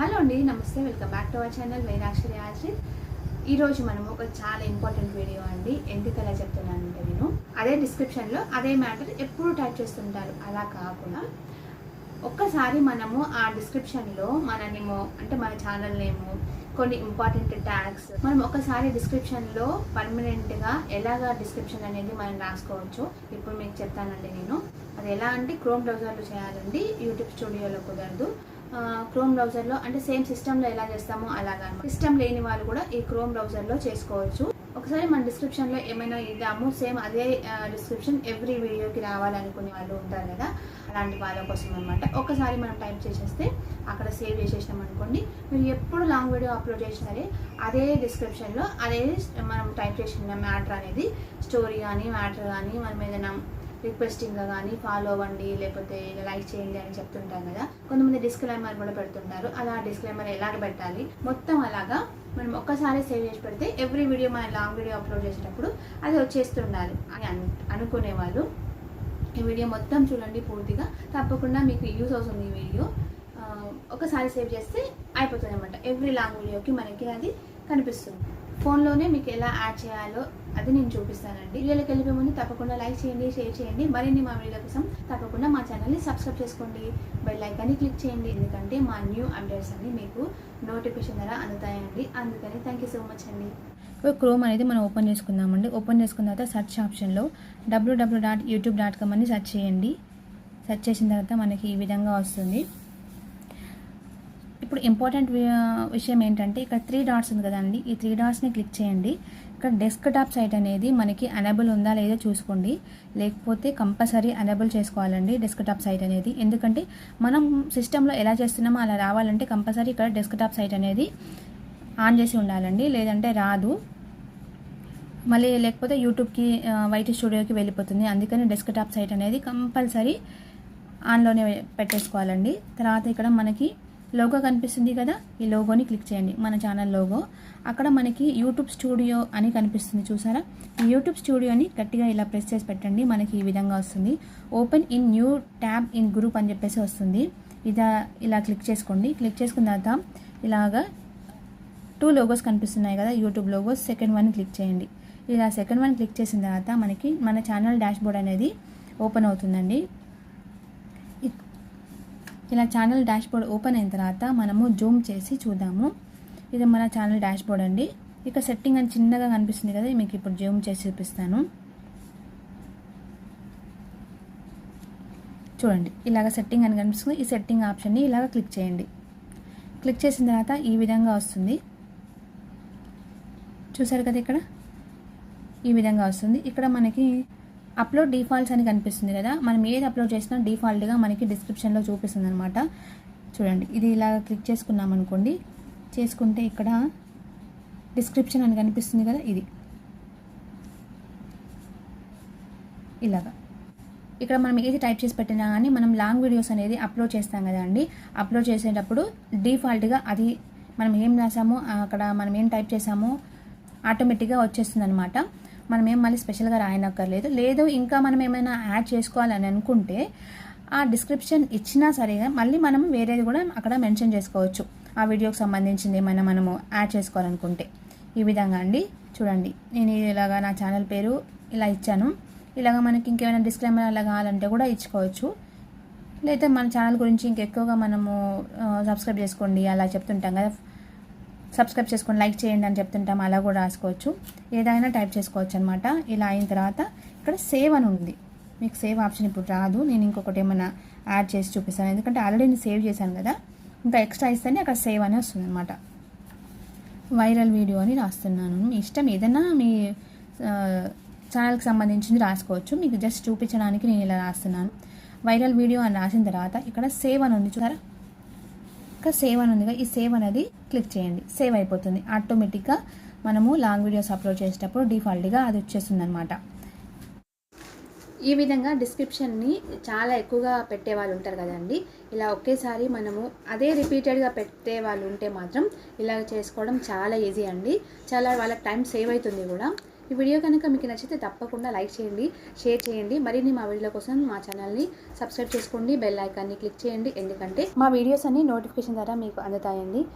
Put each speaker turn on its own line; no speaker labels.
Hello అండి నమస్తే welcome back to our channel వైరాక్షరి Ashrith ఈరోజు మనం ఒక చాలా ఇంపార్టెంట్ వీడియో అండి. ఎందుకలా చెప్తున్నానంటే నేను అదే డిస్క్రిప్షన్లో అదే మ్యాటర్ ఎప్పుడు టైప్ చేస్తుంటారు. అలా కాకుండా ఒక్కసారి మనము ఆ డిస్క్రిప్షన్లో మన నేమో అంటే మన ఛానల్ నేము కొన్ని ఇంపార్టెంట్ ట్యాగ్స్ మనం ఒకసారి డిస్క్రిప్షన్లో పర్మనెంట్గా ఎలాగా డిస్క్రిప్షన్ అనేది మనం రాసుకోవచ్చు. ఇప్పుడు మీకు చెప్తానండి నేను. అది ఎలా అంటే క్రోమ్ బ్రౌజర్లో చేయాలండి యూట్యూబ్ స్టూడియోలో కుదరదు. క్రోమ్ బ్రౌజర్లో అంటే సేమ్ సిస్టంలో ఎలా చేస్తామో అలాగా సిస్టమ్ లేని వాళ్ళు కూడా ఈ క్రోమ్ బ్రౌజర్లో చేసుకోవచ్చు. ఒకసారి మన డిస్క్రిప్షన్లో ఏమైనా ఇద్దాము సేమ్ అదే డిస్క్రిప్షన్ ఎవ్రీ వీడియోకి రావాలనుకునే వాళ్ళు ఉంటారు కదా అలాంటి వాళ్ళ కోసం అనమాట ఒకసారి మనం టైప్ చేసేస్తే అక్కడ సేవ్ చేసేసినాం అనుకోండి మీరు ఎప్పుడు లాంగ్ వీడియో అప్లోడ్ చేసినా సరే అదే డిస్క్రిప్షన్లో అదే మనం టైప్ చేసిన మ్యాటర్ అనేది స్టోరీ కానీ మ్యాటర్ కానీ మనం ఏదైనా రిక్వెస్టింగ్గా కానీ ఫాలో అవ్వండి లేకపోతే లైక్ చేయండి అని చెప్తుంటాం కదా కొంతమంది డిస్క్లైమర్ కూడా పెడుతుంటారు. అలా డిస్క్లైమర్ ఎలాగ పెట్టాలి? మొత్తం అలాగా మనం ఒక్కసారి సేవ్ చేసి పెడితే ఎవ్రీ వీడియో మన లాంగ్ వీడియో అప్లోడ్ చేసేటప్పుడు అది వచ్చేస్తుండాలి అని అను అనుకునే వాళ్ళు ఈ వీడియో మొత్తం చూడండి పూర్తిగా. తప్పకుండా మీకు యూస్ అవుతుంది ఈ వీడియో. ఒకసారి సేవ్ చేస్తే అయిపోతుంది అనమాట ఎవ్రీ లాంగ్ వీడియోకి మనకి అది కనిపిస్తుంది. ఫోన్లోనే మీకు ఎలా యాడ్ చేయాలో అది నేను చూపిస్తానండి. వీడియోలోకి వెళ్ళిపోయే ముందు తప్పకుండా లైక్ చేయండి షేర్ చేయండి. మరిన్ని మా వీడియోల కోసం తప్పకుండా మా ఛానల్ని సబ్స్క్రైబ్ చేసుకోండి. బెల్ ఐకాన్ని క్లిక్ చేయండి. ఎందుకంటే మా న్యూ అప్డేట్స్ అన్ని మీకు నోటిఫికేషన్ ద్వారా అందుతాయండి. అందుకని థ్యాంక్ యూ సో మచ్ అండి.
ఇప్పుడు క్రోమ్ అనేది మనం ఓపెన్ చేసుకుందామండి. ఓపెన్ చేసుకున్న తర్వాత సెర్చ్ ఆప్షన్లో W W dot YouTube dot com అని సెర్చ్ చేయండి. సెర్చ్ చేసిన తర్వాత మనకి ఈ విధంగా వస్తుంది. ఇప్పుడు ఇంపార్టెంట్ విషయం ఏంటంటే ఇక్కడ త్రీ డాట్స్ ఉంది కదండి. ఈ త్రీ డాట్స్ని క్లిక్ చేయండి. ఇక్కడ డెస్క్టాప్ సైట్ అనేది మనకి అనేబుల్ ఉందా లేదో చూసుకోండి. లేకపోతే కంపల్సరీ అనేబుల్ చేసుకోవాలండి డెస్క్టాప్ సైట్ అనేది. ఎందుకంటే మనం సిస్టంలో ఎలా చేస్తున్నామో అలా రావాలంటే కంపల్సరీ ఇక్కడ డెస్క్టాప్ సైట్ అనేది ఆన్ చేసి ఉండాలండి. లేదంటే రాదు. మళ్ళీ లేకపోతే యూట్యూబ్కి వైటీ స్టూడియోకి వెళ్ళిపోతుంది. అందుకని డెస్క్టాప్ సైట్ అనేది కంపల్సరీ ఆన్లోనే పెట్టేసుకోవాలండి. తర్వాత ఇక్కడ మనకి లోగో కనిపిస్తుంది కదా? ఈ లోగోని క్లిక్ చేయండి. మన ఛానల్ లోగో అక్కడ మనకి యూట్యూబ్ స్టూడియో అని కనిపిస్తుంది చూసారా? ఈ యూట్యూబ్ స్టూడియోని గట్టిగా ఇలా ప్రెస్ చేసి పెట్టండి. మనకి ఈ విధంగా వస్తుంది. Open in new tab in group అని చెప్పేసి వస్తుంది. ఇదా ఇలా క్లిక్ చేసుకోండి. క్లిక్ చేసుకున్న తర్వాత ఇలాగా టూ లోగోస్ కనిపిస్తున్నాయి కదా YouTube logos second one click చేయండి. ఇలా సెకండ్ వన్ క్లిక్ చేసిన తర్వాత మనకి మన ఛానల్ డాష్ బోర్డ్ అనేది ఓపెన్ అవుతుందండి. ఇలా ఛానల్ డాష్ బోర్డ్ ఓపెన్ అయిన తర్వాత మనము జూమ్ చేసి చూద్దాము. ఇది మన ఛానల్ డాష్ బోర్డ్ అండి. ఇక సెట్టింగ్ అని చిన్నగా కనిపిస్తుంది కదా మీకు ఇప్పుడు జూమ్ చేసి చూపిస్తాను. చూడండి ఇలాగ సెట్టింగ్ అని కనిపిస్తుంది. ఈ సెట్టింగ్ ఆప్షన్ని ఇలాగ క్లిక్ చేయండి. క్లిక్ చేసిన తర్వాత ఈ విధంగా వస్తుంది. చూసారు కదా ఇక్కడ? ఈ విధంగా వస్తుంది. ఇక్కడ మనకి అప్లోడ్ డిఫాల్ట్స్ అని కనిపిస్తుంది కదా మనం ఏది అప్లోడ్ చేసినా డిఫాల్ట్గా మనకి డిస్క్రిప్షన్లో చూపిస్తుంది అనమాట చూడండి ఇది ఇలా క్లిక్ చేసుకున్నాం అనుకోండి చేసుకుంటే ఇక్కడ డిస్క్రిప్షన్ అని కనిపిస్తుంది కదా ఇది. ఇలాగా. ఇక్కడ మనం ఏది టైప్ చేసి పెట్టినా కానీ మనం లాంగ్ వీడియోస్ అనేది అప్లోడ్ చేస్తాం కదా అండి అప్లోడ్ చేసేటప్పుడు డిఫాల్ట్గా అది మనం ఏం రాసామో అక్కడ మనం ఏం టైప్ చేసామో ఆటోమేటిక్గా వచ్చేస్తుంది అనమాట మనం ఏం మళ్ళీ స్పెషల్గా రాయనక్కర్లేదు. లేదు ఇంకా మనం ఏమైనా యాడ్ చేసుకోవాలని అనుకుంటే ఆ డిస్క్రిప్షన్ ఇచ్చినా సరే మళ్ళీ మనం వేరేది కూడా అక్కడ మెన్షన్ చేసుకోవచ్చు. ఆ వీడియోకి సంబంధించింది ఏమైనా మనము యాడ్ చేసుకోవాలనుకుంటే. ఈ విధంగా అండి. చూడండి. నేను ఇలాగా నా ఛానల్ పేరు ఇలా ఇచ్చాను. ఇలాగ మనకి ఇంకేమైనా డిస్క్లైమర్ అలా కావాలంటే కూడా ఇచ్చుకోవచ్చు. లేదా మన ఛానల్ గురించి ఇంకెక్కువగా మనము సబ్స్క్రైబ్ చేసుకోండి. అలా చెప్తుంటాం కదా. సబ్స్క్రైబ్ చేసుకొని లైక్ చేయండి అని చెప్తుంటాం అలా కూడా రాసుకోవచ్చు. ఏదైనా టైప్ చేసుకోవచ్చు అనమాట ఇలా అయిన తర్వాత ఇక్కడ సేవ్ అని ఉంది. మీకు సేవ్ ఆప్షన్ ఇప్పుడు రాదు. నేను ఇంకొకటి ఏమైనా యాడ్ చేసి చూపిస్తాను. ఎందుకంటే ఆల్రెడీ నేను సేవ్ చేశాను కదా. ఇంకా ఎక్స్ట్రా ఇస్తేనే అక్కడ సేవ్ అని వస్తుంది అనమాట వైరల్ వీడియో అని రాస్తున్నాను. మీ ఇష్టం ఏదైనా మీ ఛానల్కి సంబంధించింది రాసుకోవచ్చు. మీకు జస్ట్ చూపించడానికి నేను ఇలా రాస్తున్నాను. వైరల్ వీడియో అని రాసిన తర్వాత ఇక్కడ సేవ్ అని ఉంది. చూసారా? ఇంకా సేవ్ అని ఉందిగా ఈ సేవ్ అనేది క్లిక్ చేయండి. సేవ్ అయిపోతుంది. ఆటోమేటిక్గా మనము లాంగ్ వీడియోస్ అప్లోడ్ చేసేటప్పుడు డిఫాల్ట్గా అది వచ్చేస్తుంది అనమాట
ఈ విధంగా డిస్క్రిప్షన్ని చాలా ఎక్కువగా పెట్టే వాళ్ళు ఉంటారు కదండి. ఇలా ఒకేసారి మనము అదే రిపీటెడ్గా పెట్టే వాళ్ళు ఉంటే మాత్రం ఇలా చేసుకోవడం చాలా ఈజీ అండి. చాలా వాళ్ళకి టైం సేవ్ అవుతుంది కూడా. ఈ వీడియో కనుక మీకు నచ్చితే తప్పకుండా లైక్ చేయండి షేర్ చేయండి. మరిన్ని మా వీడియోల కోసం మా ఛానల్ని సబ్స్క్రైబ్ చేసుకోండి బెల్ ఐకాన్ని క్లిక్ చేయండి. ఎందుకంటే మా వీడియోస్ అన్ని నోటిఫికేషన్ ద్వారా మీకు అందుతాయండి.